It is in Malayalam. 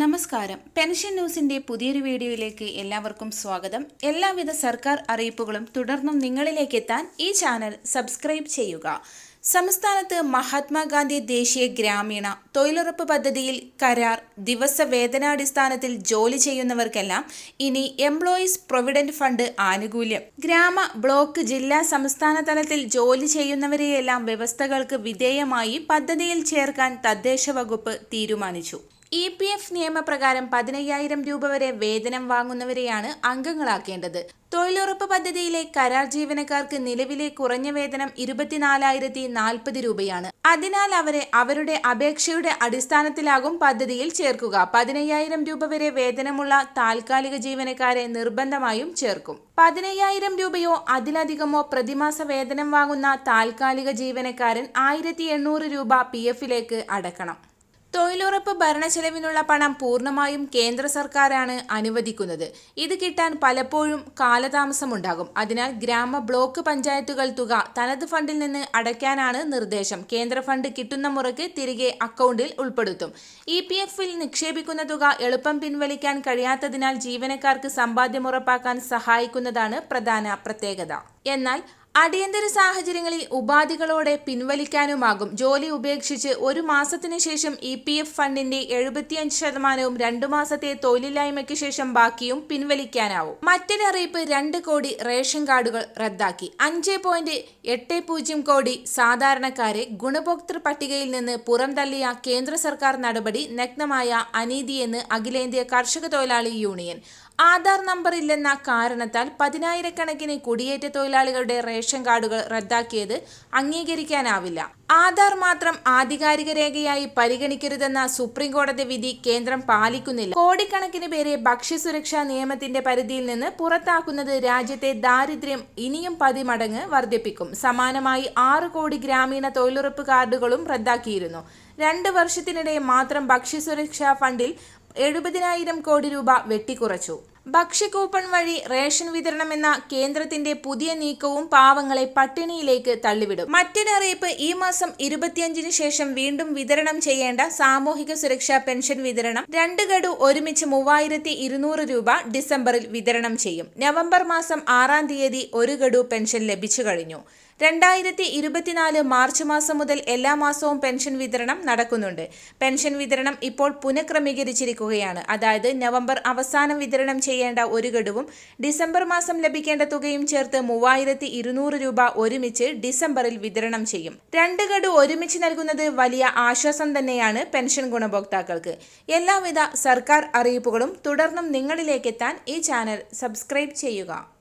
നമസ്കാരം. പെൻഷൻ ന്യൂസിന്റെ പുതിയൊരു വീഡിയോയിലേക്ക് എല്ലാവർക്കും സ്വാഗതം. എല്ലാവിധ സർക്കാർ അറിയിപ്പുകളും തുടർന്നും നിങ്ങളിലേക്ക് എത്താൻ ഈ ചാനൽ സബ്സ്ക്രൈബ് ചെയ്യുക. സംസ്ഥാനത്ത് മഹാത്മാഗാന്ധി ദേശീയ ഗ്രാമീണ തൊഴിലുറപ്പ് പദ്ധതിയിൽ കരാർ ദിവസ വേതനാടിസ്ഥാനത്തിൽ ജോലി ചെയ്യുന്നവർക്കെല്ലാം ഇനി എംപ്ലോയീസ് പ്രൊവിഡന്റ് ഫണ്ട് ആനുകൂല്യം. ഗ്രാമ ബ്ലോക്ക് ജില്ലാ സംസ്ഥാന തലത്തിൽ ജോലി ചെയ്യുന്നവരെയെല്ലാം വ്യവസ്ഥകൾക്ക് വിധേയമായി പദ്ധതിയിൽ ചേർക്കാൻ തദ്ദേശ വകുപ്പ് തീരുമാനിച്ചു. ഇ പി എഫ് നിയമപ്രകാരം പതിനയ്യായിരം രൂപ വരെ വേതനം വാങ്ങുന്നവരെയാണ് അംഗങ്ങളാക്കേണ്ടത്. തൊഴിലുറപ്പ് പദ്ധതിയിലെ കരാർ ജീവനക്കാർക്ക് നിലവിലെ കുറഞ്ഞ വേതനം ഇരുപത്തിനാലായിരത്തി നാൽപ്പത് രൂപയാണ്. അതിനാൽ അവരെ അവരുടെ അപേക്ഷയുടെ അടിസ്ഥാനത്തിലാകും പദ്ധതിയിൽ ചേർക്കുക. പതിനയ്യായിരം രൂപ വരെ വേതനമുള്ള താൽക്കാലിക ജീവനക്കാരെ നിർബന്ധമായും ചേർക്കും. പതിനയ്യായിരം രൂപയോ അതിലധികമോ പ്രതിമാസ വേതനം വാങ്ങുന്ന താൽക്കാലിക ജീവനക്കാരൻ ആയിരത്തി രൂപ പി അടക്കണം. തൊഴിലുറപ്പ് ഭരണച്ചെലവിനുള്ള പണം പൂർണമായും കേന്ദ്ര സർക്കാരാണ് അനുവദിക്കുന്നത്. ഇത് കിട്ടാൻ പലപ്പോഴും കാലതാമസമുണ്ടാകും. അതിനാൽ ഗ്രാമ ബ്ലോക്ക് പഞ്ചായത്തുകൾ തുക തനത് ഫണ്ടിൽ നിന്ന് അടയ്ക്കാനാണ് നിർദ്ദേശം. കേന്ദ്ര ഫണ്ട് കിട്ടുന്ന മുറയ്ക്ക് തിരികെ അക്കൗണ്ടിൽ ഉൾപ്പെടുത്തും. ഇ പി എഫിൽ നിക്ഷേപിക്കുന്ന തുക എളുപ്പം പിൻവലിക്കാൻ കഴിയാത്തതിനാൽ ജീവനക്കാർക്ക് സമ്പാദ്യം ഉറപ്പാക്കാൻ സഹായിക്കുന്നതാണ് പ്രധാന പ്രത്യേകത. എന്നാൽ അടിയന്തര സാഹചര്യങ്ങളിൽ ഉപാധികളോടെ പിൻവലിക്കാനുമാകും. ജോലി ഉപേക്ഷിച്ച് ഒരു മാസത്തിന് ശേഷം ഇ പി എഫ് ഫണ്ടിന്റെ എഴുപത്തിയഞ്ച് ശതമാനവും രണ്ടു മാസത്തെ തൊഴിലില്ലായ്മയ്ക്ക് ശേഷം ബാക്കിയും പിൻവലിക്കാനാവും. മറ്റൊരു അറിയിപ്പ് രണ്ട് കോടി റേഷൻ കാർഡുകൾ റദ്ദാക്കി. അഞ്ച് പോയിന്റ് എട്ട് പൂജ്യം കോടി സാധാരണക്കാരെ ഗുണഭോക്തൃ പട്ടികയിൽ നിന്ന് പുറന്തള്ളിയ കേന്ദ്ര സർക്കാർ നടപടി നഗ്നമായ അനീതിയെന്ന് അഖിലേന്ത്യാ കർഷക തൊഴിലാളി യൂണിയൻ. ആധാർ നമ്പർ ഇല്ലെന്ന കാരണത്താൽ പതിനായിരക്കണക്കിന് കുടിയേറ്റ തൊഴിലാളികളുടെ റേഷൻ കാർഡുകൾ റദ്ദാക്കിയത് അംഗീകരിക്കാനാവില്ല. ആധാർ മാത്രം ആധികാരിക രേഖയായി പരിഗണിക്കരുതെന്ന സുപ്രീം കോടതി വിധി കേന്ദ്രം പാലിക്കുന്നില്ല. കോടിക്കണക്കിന് പേരെ ഭക്ഷ്യസുരക്ഷാ നിയമത്തിന്റെ പരിധിയിൽ നിന്ന് പുറത്താക്കുന്നത് രാജ്യത്തെ ദാരിദ്ര്യം ഇനിയും പതിമടങ്ങ് വർദ്ധിപ്പിക്കും. സമാനമായി ആറ് കോടി ഗ്രാമീണ തൊഴിലുറപ്പ് കാർഡുകളും റദ്ദാക്കിയിരുന്നു. രണ്ട് വർഷത്തിനിടെ മാത്രം ഭക്ഷ്യസുരക്ഷാ ഫണ്ടിൽ എഴുപതിനായിരം കോടി രൂപ വെട്ടിക്കുറച്ചു. ഭക്ഷ്യക്കൂപ്പൺ വഴി റേഷൻ വിതരണം എന്ന കേന്ദ്രത്തിന്റെ പുതിയ നീക്കവും പാവങ്ങളെ പട്ടിണിയിലേക്ക് തള്ളിവിടും. മറ്റൊരു അറിയിപ്പ് ഈ മാസം ഇരുപത്തിയഞ്ചിന് ശേഷം വീണ്ടും വിതരണം ചെയ്യേണ്ട സാമൂഹിക സുരക്ഷാ പെൻഷൻ വിതരണം രണ്ട് ഗഡു ഒരുമിച്ച് മൂവായിരത്തി ഇരുന്നൂറ് രൂപ ഡിസംബറിൽ വിതരണം ചെയ്യും. നവംബർ മാസം ആറാം തീയതി ഒരു ഗഡു പെൻഷൻ ലഭിച്ചു കഴിഞ്ഞു. രണ്ടായിരത്തി ഇരുപത്തിനാല് മാർച്ച് മാസം മുതൽ എല്ലാ മാസവും പെൻഷൻ വിതരണം നടക്കുന്നുണ്ട്. പെൻഷൻ വിതരണം ഇപ്പോൾ പുനഃക്രമീകരിച്ചിരിക്കുകയാണ്. അതായത് നവംബർ അവസാനം വിതരണം ചെയ്യേണ്ട ഒരു ഗഡുവും ഡിസംബർ മാസം ലഭിക്കേണ്ട തുകയും ചേർത്ത് മൂവായിരത്തി രൂപ ഒരുമിച്ച് ഡിസംബറിൽ വിതരണം ചെയ്യും. രണ്ട് ഗഡു ഒരുമിച്ച് നൽകുന്നത് വലിയ ആശ്വാസം തന്നെയാണ് പെൻഷൻ ഗുണഭോക്താക്കൾക്ക്. എല്ലാവിധ സർക്കാർ അറിയിപ്പുകളും തുടർന്നും നിങ്ങളിലേക്കെത്താൻ ഈ ചാനൽ സബ്സ്ക്രൈബ് ചെയ്യുക.